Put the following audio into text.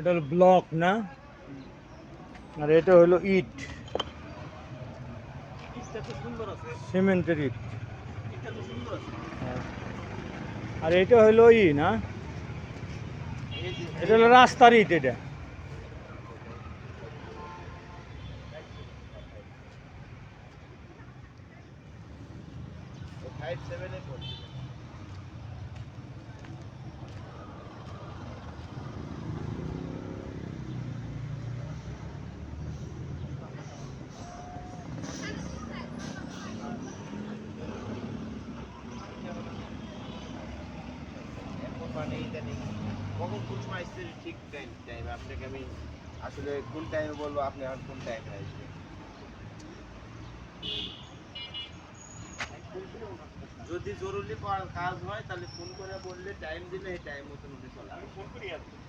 এটা হলো ব্লক না? আর এটা হলো ইট। সিমেন্টের ইট। হ্যাঁ। আর এটা হলো ই না? এটা হলো রাস্তার ইট এটা। ফাইভ সেভেনে পড়ছে এখন মানে ইদানিং কখন কোন সময় আসছে ঠিক টাইম টাইম আপনাকে আমি আসলে কোন টাইমে বলব, আপনি আর কোন টাইমে আসবেন? যদি জরুরি কাজ হয়, তাহলে ফোন করে বললে টাইম দিলে এই টাইম মতন উঠে চলে আমি ফোন আসবে।